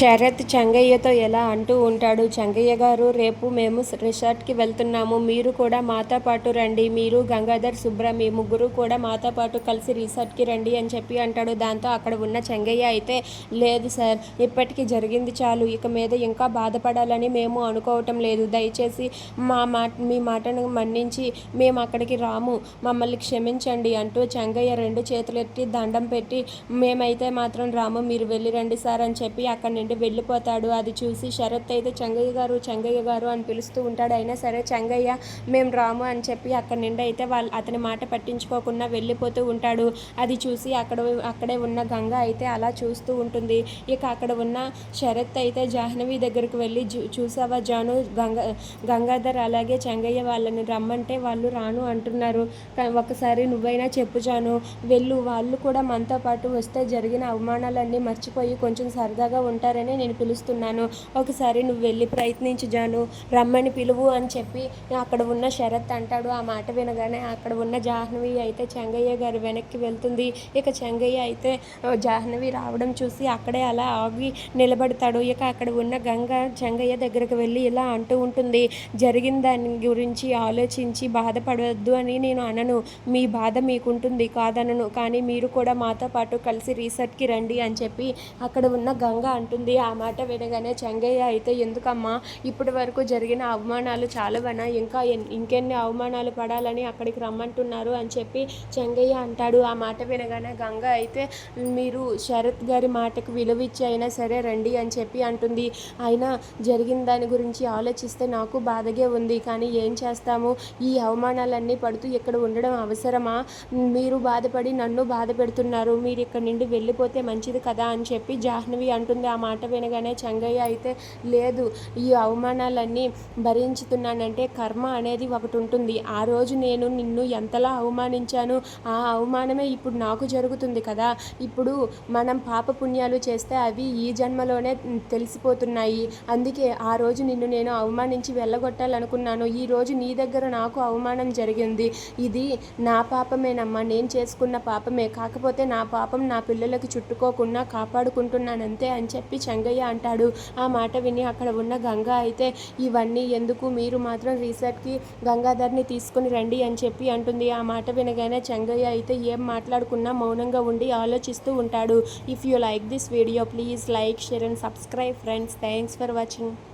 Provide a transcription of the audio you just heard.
శరత్ చెంగయ్యతో ఎలా అంటూ ఉంటాడు చెంగయ్య గారు రేపు మేము రిసార్ట్కి వెళ్తున్నాము మీరు కూడా మాతో పాటు రండి మీరు గంగాధర్ సుబ్ర మీ ముగ్గురు కూడా మాతో పాటు కలిసి రిసార్ట్కి రండి అని చెప్పి అంటాడు. దాంతో అక్కడ ఉన్న చెంగయ్య అయితే లేదు సార్ ఇప్పటికీ జరిగింది చాలు ఇక మీద ఇంకా బాధపడాలని మేము అనుకోవటం లేదు. దయచేసి మా మాట మీ మాటను మన్నించి మేము అక్కడికి రాము మమ్మల్ని క్షమించండి అంటూ చెంగయ్య రెండు చేతులెట్టి దండం పెట్టి మేమైతే మాత్రం రాము మీరు వెళ్ళి రండి సార్ అని చెప్పి అక్కడి నుండి వెళ్ళిపోతాడు. అది చూసి శరత్ అయితే చెంగయ్య గారు చెంగయ్య గారు అని పిలుస్తూ ఉంటాడు. అయినా సరే చెంగయ్య మేము రాము అని చెప్పి అక్కడి నుండి అయితే వాళ్ళు అతని మాట పట్టించుకోకుండా వెళ్ళిపోతూ ఉంటాడు. అది చూసి అక్కడ అక్కడే ఉన్న గంగ అయితే అలా చూస్తూ ఉంటుంది. ఇక అక్కడ ఉన్న శరత్ అయితే జాహ్నవి దగ్గరికి వెళ్ళి చూసావా జాను గంగ గంగాధర్ అలాగే చెంగయ్య వాళ్ళని రమ్మంటే వాళ్ళు రాను అంటున్నారు. ఒకసారి నువ్వైనా చెప్పు జాను. వెళ్ళు. వాళ్ళు కూడా మనతో పాటు వస్తే జరిగిన అవమానాలన్నీ మర్చిపోయి కొంచెం సరదాగా ఉంటారు ఉంటారని నేను పిలుస్తున్నాను. ఒకసారి నువ్వు వెళ్ళి ప్రయత్నించు జాను. రమ్మని పిలువు అని చెప్పి అక్కడ ఉన్న శరత్ అంటాడు. ఆ మాట వినగానే అక్కడ ఉన్న జాహ్నవి అయితే చెంగయ్య గారు వెనక్కి వెళ్తుంది. ఇక చెంగయ్య అయితే జాహ్నవి రావడం చూసి అక్కడే అలా ఆగి నిలబడతాడు. ఇక అక్కడ ఉన్న గంగ చెంగయ్య దగ్గరకు వెళ్ళి ఇలా అంటూ ఉంటుంది. జరిగిన దాని గురించి ఆలోచించి బాధపడవద్దు అని నేను అనను. మీ బాధ మీకుంటుంది కాదనను. కానీ మీరు కూడా మాతో పాటు కలిసి రీసెర్చ్కి రండి అని చెప్పి అక్కడ ఉన్న గంగ అంటుంది. ఆ మాట వినగానే చెంగయ్య అయితే ఎందుకమ్మా ఇప్పటి వరకు జరిగిన అవమానాలు చాలవనా? ఇంకా ఇంకెన్ని అవమానాలు పడాలని అక్కడికి రమ్మంటున్నారు అని చెప్పి చెంగయ్య అంటాడు. ఆ మాట వినగానే గంగ అయితే మీరు శరత్ గారి మాటకు విలువిచ్చి అయినా సరే రండి అని చెప్పి అంటుంది. అయినా జరిగిన దాని గురించి ఆలోచిస్తే నాకు బాధగే ఉంది. కానీ ఏం చేస్తాము? ఈ అవమానాలన్నీ పడుతూ ఇక్కడ ఉండడం అవసరమా? మీరు బాధపడి నన్ను బాధ పెడుతున్నారు. మీరు ఇక్కడ నుండి వెళ్ళిపోతే మంచిది కదా అని చెప్పి జాహ్నవి అంటుంది. ఆ మాట వినగానే చంగయ్య అయితే లేదు ఈ అవమానాలన్నీ భరించుతున్నానంటే కర్మ అనేది ఒకటి ఉంటుంది. ఆ రోజు నేను నిన్ను ఎంతలా అవమానించాను? ఆ అవమానమే ఇప్పుడు నాకు జరుగుతుంది కదా. ఇప్పుడు మనం పాప పుణ్యాలు చేస్తే అవి ఈ జన్మలోనే తెలిసిపోతున్నాయి. అందుకే ఆ రోజు నిన్ను నేను అవమానించి వెళ్ళగొట్టాలనుకున్నాను. ఈ రోజు నీ దగ్గర నాకు అవమానం జరిగింది. ఇది నా పాపమేనమ్మా. నేను చేసుకున్న పాపమే. కాకపోతే నా పాపం నా పిల్లలకి చుట్టుకోకుండా కాపాడుకుంటున్నాను అంతే అని చెప్పి చెంగయ్య అంటాడు. ఆ మాట విని అక్కడ ఉన్న గంగా అయితే ఇవన్నీ ఎందుకు? మీరు మాత్రం రీసెర్ట్కి గంగాధర్ని తీసుకుని రండి అని చెప్పి అంటుంది. ఆ మాట వినగానే చెంగయ్య అయితే ఏం మాట్లాడుకున్నా మౌనంగా ఉండి ఆలోచిస్తూ ఉంటాడు. If you like this video please like share and subscribe friends thanks for watching